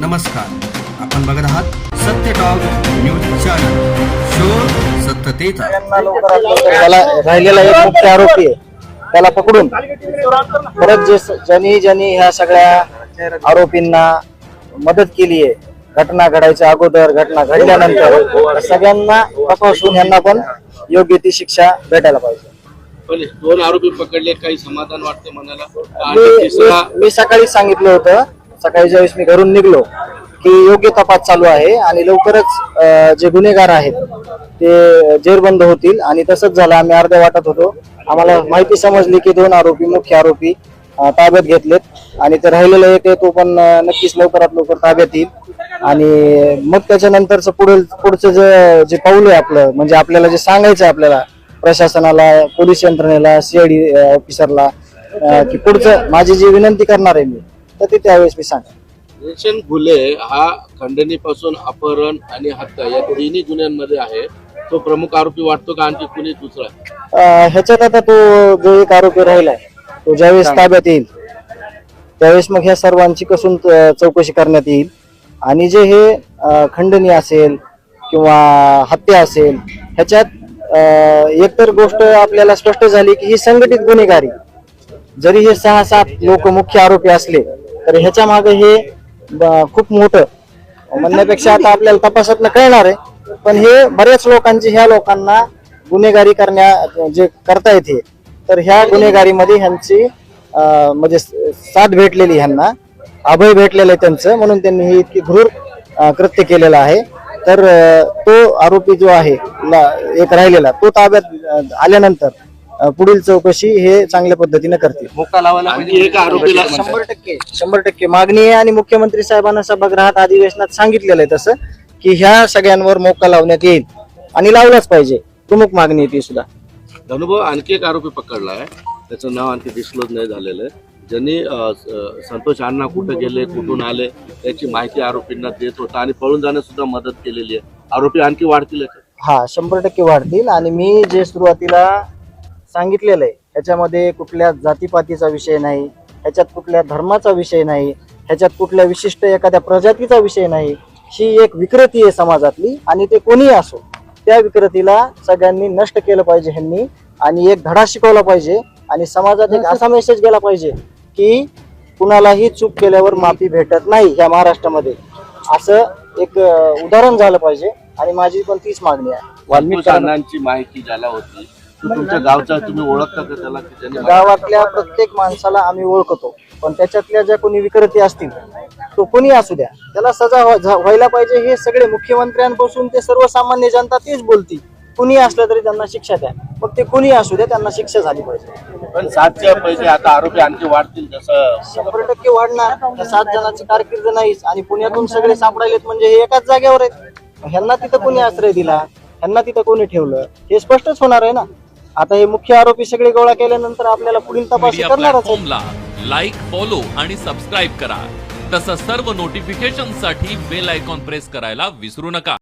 नमस्कार. आपण बघत आहात सत्य टॉक न्यूज चॅनल शोर सत्यतेचा. त्याला राहिलेला एक मुख्य आरोपी आहे. त्याला पकडून परत जे ज्यांनी ज्यांनी ह्या सगळ्या आरोपींना मदत केली आहे घटना घडायच्या अगोदर घटना घडल्यानंतर सगळ्यांना तपासून यांना पण योग्य ती शिक्षा भेटायला पाहिजे. पण दोन आरोपी पकडले काही समाधान वाटते मनाला? मी सकाळी सांगितलं होतं सकाळी ज्यावेळेस मी घरून निघलो की योग्य तपास चालू आहे आणि लवकरच जे गुन्हेगार आहेत ते जेरबंद होतील आणि तसंच झालं. आम्ही अर्ध्या वाटत होतो. आम्हाला माहिती समजली की दोन आरोपी मुख्य आरोपी ताब्यात घेतलेत. आणि ते राहिलेला एक आहे तो पण नक्कीच लवकरात लवकर ताब्यात येईल. आणि मग त्याच्यानंतरचं पुढील पुढचं जे जे पाऊल आहे आपलं म्हणजे आपल्याला जे सांगायचं आहे आपल्याला प्रशासनाला पोलीस यंत्रणेला सीआयडी ऑफिसरला की पुढचं माझी जी विनंती करणार आहे मी तर ते त्यावेळेस मी सांगेन. रेशन घुले हा खंडणीपासून अपहरण आणि हत्या या तिन्ही गुन्ह्यांमध्ये आहे. तो प्रमुख आरोपी वाटतो का आणखी कुणी दुसरा? अं, ह्याच्यात आता तो जो एक आरोपी राहिलाय तो ज्यावेळेस ताब्यात येईल त्यावेळेस मग ह्या सर्वांची कसून चौकशी करण्यात येईल. आणि जे हे अं, खंडणी असेल किंवा हत्या असेल ह्याच्यात अं, एकतर गोष्ट आपल्याला स्पष्ट झाली की ही संघटित गुन्हेगारी. जरी हे सहा सात लोक मुख्य आरोपी असले तर ह्याच्या मागे हे खूप मोठं म्हणण्यापेक्षा आता आपल्याला तपासात कळणार आहे. पण हे बऱ्याच लोकांची ह्या लोकांना गुन्हेगारी करण्या जे करता येते तर ह्या गुन्हेगारीमध्ये ह्यांची म्हणजे साथ भेटलेली ह्यांना अभय भेटलेलं आहे त्यांचं म्हणून त्यांनी ही इतकी घृर कृत्य केलेलं आहे. तर तो आरोपी जो आहे एक राहिलेला तो ताब्यात आल्यानंतर पुढील चौकशी हे चांगल्या पद्धतीने करतील. एका आरोपीला शंभर टक्के शंभर टक्के. मागणी आहे आणि मुख्यमंत्री साहेबांना सभागृहात अधिवेशनात सांगितलेलं आहे तसं की ह्या सगळ्यांवर मोका लावण्यात येईल आणि लावलाच पाहिजे. प्रमुख मागणी आहे ती सुद्धा. धनुभाऊ आणखी एक आरोपी पकडला आहे त्याचं नाव आणखी डिस्क्लोज नाही झालेलं आहे. ज्यांनी अं, स- संतोष अण्णा कुठे गेले कुठून आले याची माहिती आरोपींना देत होता आणि पळून जाण्यास सुद्धा मदत केलेली आहे. आरोपी आणखी वाढतील याच्यात. हा शंभर टक्के वाढतील आणि मी जे सुरुवातीला सांगितलेलं आहे. ह्याच्यामध्ये कुठल्या जातीपातीचा विषय नाही ह्याच्यात कुठल्या धर्माचा विषय नाही ह्याच्यात कुठल्या विशिष्ट एखाद्या प्रजातीचा विषय नाही. ही एक विकृती आहे समाजातली आणि ते कोणीही असो त्या विकृतीला सगळ्यांनी नष्ट केलं पाहिजे ह्यांनी आणि एक धडा शिकवला पाहिजे आणि समाजात एक असा मेसेज गेला पाहिजे की कुणालाही चूक केल्यावर माफी भेटत नाही या महाराष्ट्रामध्ये. असं एक उदाहरण झालं पाहिजे आणि माझी पण तीच मागणी आहे. अण्णांची माहिती ज्याला होती. तुमच्या गावचा तुम्ही ओळखता का त्याला की ज्यांनी गावातल्या प्रत्येक माणसाला आम्ही ओळखतो. पण त्याच्यातल्या ज्या कोणी विकृती असतील तो कोणी असू द्या. त्याला सजा व्हा- झा- व्हायला पाहिजे हे सगळे मुख्यमंत्र्यांपासून ते सर्वसामान्य जनता तेच बोलती. कुणी असलं तरी त्यांना शिक्षा द्या. मग ते कुणी असू द्या त्यांना शिक्षा झाली पाहिजे. पण सातच्या पैसे आता आरोपी आणखी वाढतील जसं शंभर टक्के वाढणार. त्या सात जणांची कारकीर्द नाहीच. आणि पुण्यातून सगळे सापडायलेत म्हणजे हे एकाच जागेवर आहेत. ह्यांना तिथं कोणी आश्रय दिला? ह्यांना तिथं कोणी ठेवलं? हे स्पष्टच होणार आहे ना. आता हे मुख्य आरोपी सगळे गोळा केल्यानंतर आपल्याला पुढील तपास मीडिया करणारच आहे प्लॅटफॉर्मला लाईक फॉलो आणि सबस्क्राईब करा. तसंच सर्व नोटिफिकेशनसाठी बेल आयकॉन प्रेस करायला विसरू नका.